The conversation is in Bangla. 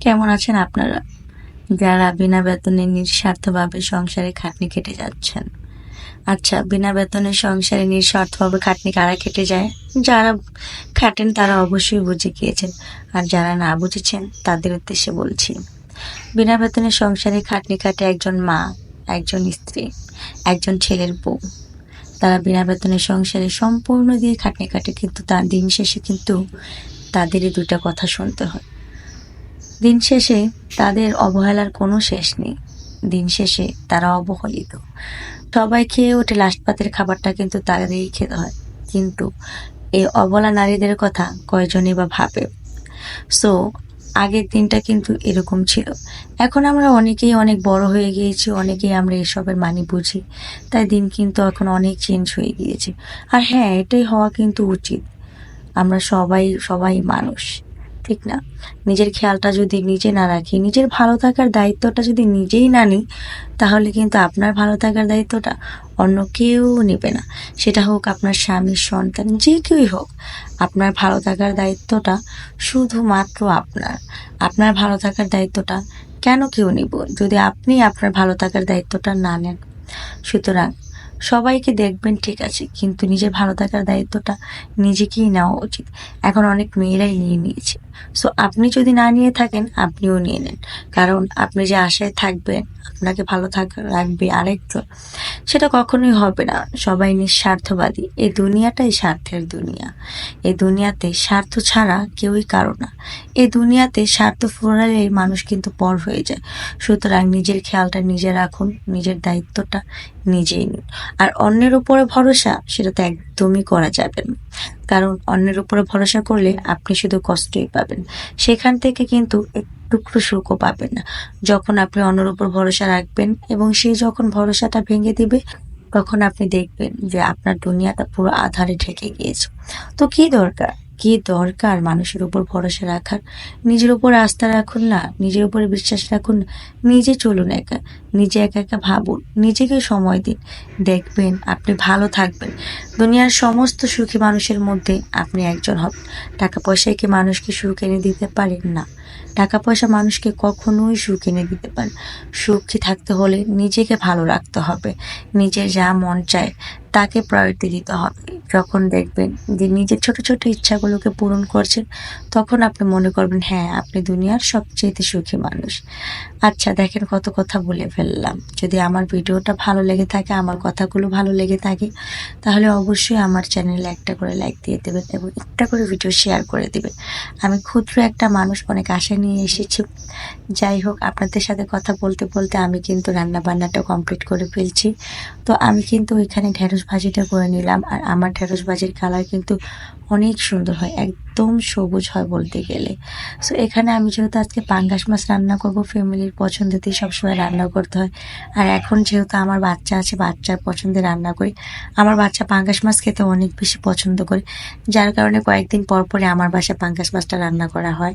কেমন আছেন আপনারা? যারা বিনা বেতনে নিঃস্বার্থভাবে সংসারে খাটনি কেটে যাচ্ছেন। আচ্ছা বিনা বেতনে সংসারে নিঃস্বার্থভাবে খাটনি কারা কেটে যায়? যারা খাটেন তারা অবশ্যই বুঝে গিয়েছেন। আর যারা না বুঝেছেন, তাদের উদ্দেশ্যে বলছি। বিনা বেতনে সংসারে খাটনি কাটে একজন মা, একজন স্ত্রী, একজন ছেলের বউ। তারা বিনা বেতনে সংসারে সম্পূর্ণ দিয়ে খাটনি কাটে, কিন্তু তার দিন শেষে কিন্তু তাদেরই দুটা কথা শুনতে হয়। দিন শেষে তাদের অবহেলার কোনো শেষ নেই। দিন শেষে তারা অবহেলিত। সবাই খেয়ে ওঠে লাস্ট পাতের খাবারটা কিন্তু তাদেরই খেতে হয়। কিন্তু এই অবলা নারীদের কথা কয়জনই বা ভাবে? সো আগের দিনটা কিন্তু এরকম ছিল। এখন আমরা অনেকেই অনেক বড় হয়ে গিয়েছি, অনেকেই আমরা এসবের মানে বুঝি। তাই দিন কিন্তু এখন অনেক চেঞ্জ হয়ে গিয়েছে। আর হ্যাঁ এটাই হওয়া কিন্তু উচিত। আমরা সবাই সবাই মানুষ। ঠিক না। নিজের খেয়ালটা যদি নিজে না রাখি, নিজের ভালো থাকার দায়িত্বটা যদি নিজেই না নিই, তাহলে কিন্তু আপনার ভালো থাকার দায়িত্বটা অন্য কেউ নেবে না। সেটা হোক আপনার স্বামীর সন্তান, যে কেউই হোক, আপনার ভালো থাকার দায়িত্বটা শুধুমাত্র আপনার। আপনার ভালো থাকার দায়িত্বটা কেন কেউ নিব? যদি আপনি আপনার ভালো থাকার দায়িত্বটা না নেন, সুতরাং সবাইকে দেখবেন ঠিক আছে, কিন্তু নিজের ভালো থাকার দায়িত্বটা নিজেকেই নেওয়া উচিত। এখন অনেক মেয়েরাই নিয়ে নিয়েছে। সো আপনি যদি না নিয়ে থাকেন, আপনিও নিয়ে নেন। কারণ আপনি যে আশায় থাকবেন, আপনাকে ভালো থাক, রাখবে আরেকজন, সেটা কখনোই হবে না। সবাই নিঃস্বার্থবাদী। এই দুনিয়াটাই স্বার্থের দুনিয়া। এই দুনিয়াতে স্বার্থ ছাড়া কেউই কারও না। এই দুনিয়াতে স্বার্থ ফুরালে মানুষ কিন্তু পর হয়ে যায়। সুতরাং নিজের খেয়ালটা নিজে রাখুন, নিজের দায়িত্বটা নিজেই নিন। আর অন্যের উপরে ভরসা, সেটা তো একদমই করা যাবে না। কারণ অন্যের উপরে ভরসা করলে আপনি শুধু কষ্টই পাবেন। সেখান থেকে কিন্তু একটুকরো সুখও পাবেন না। যখন আপনি অন্যের উপর ভরসা রাখবেন এবং সে যখন ভরসাটা ভেঙে দিবে, তখন আপনি দেখবেন যে আপনার দুনিয়াটা পুরো আধারে ঢেকে গিয়েছে। তো কি দরকার? কি দরকার মানুষের উপর ভরসা রাখার? নিজের উপর আস্থা রাখুন না, নিজের উপরে বিশ্বাস রাখুন, নিজে চলুন একা, নিজে একা একা ভাবুন, নিজেকে সময় দিন, দেখবেন আপনি ভালো থাকবেন। দুনিয়ার সমস্ত সুখী মানুষের মধ্যে আপনি একজন হবেন। টাকা পয়সায় কি মানুষকে সুখ এনে দিতে পারেন না? টাকা পয়সা মানুষকে কখনোই সুখ এনে দিতে পারে সুখী থাকতে হলে নিজেকে ভালো রাখতে হবে। নিজের যা মন চায় তাকে প্রায়োরিটি দিতে হবে। যখন দেখবেন যে নিজের ছোট ছোট ইচ্ছাগুলোকে পূরণ করছেন, তখন আপনি মনে করবেন হ্যাঁ আপনি দুনিয়ার সবচেয়ে সুখী মানুষ। আচ্ছা দেখেন কত কথা বলে ফেললাম। যদি আমার ভিডিওটা ভালো লেগে থাকে, আমার কথাগুলো ভালো লেগে থাকে, তাহলে অবশ্যই আমার চ্যানেলে একটা করে লাইক দিয়ে দেবেন এবং একটা করে ভিডিও শেয়ার করে দেবেন। আমি ক্ষুদ্র একটা মানুষ, অনেক আশা নিয়ে এসেছি। যাই হোক, আপনাদের সাথে কথা বলতে বলতে আমি কিন্তু রান্না বান্নাটা কমপ্লিট করে ফেলছি। তো আমি কিন্তু ওইখানে ঢেঁড়স ভাজিটা করে নিলাম, আর আমার ঢেঁড়স ভাজির কালার কিন্তু অনেক সুন্দর হয়, একদম সবুজ হয় বলতে গেলে। সো এখানে আমি যেহেতু আজকে পাঙ্গাস মাছ রান্না করব, ফ্যামিলির পছন্দেতেই সবসময় রান্না করতে হয়। আর এখন যেহেতু আমার বাচ্চা আছে, বাচ্চার পছন্দে রান্না করি। আমার বাচ্চা পাঙ্গাস মাছ খেতে অনেক বেশি পছন্দ করে, যার কারণে কয়েকদিন পর পরে আমার বাসায় পাঙ্গাস মাছটা রান্না করা হয়।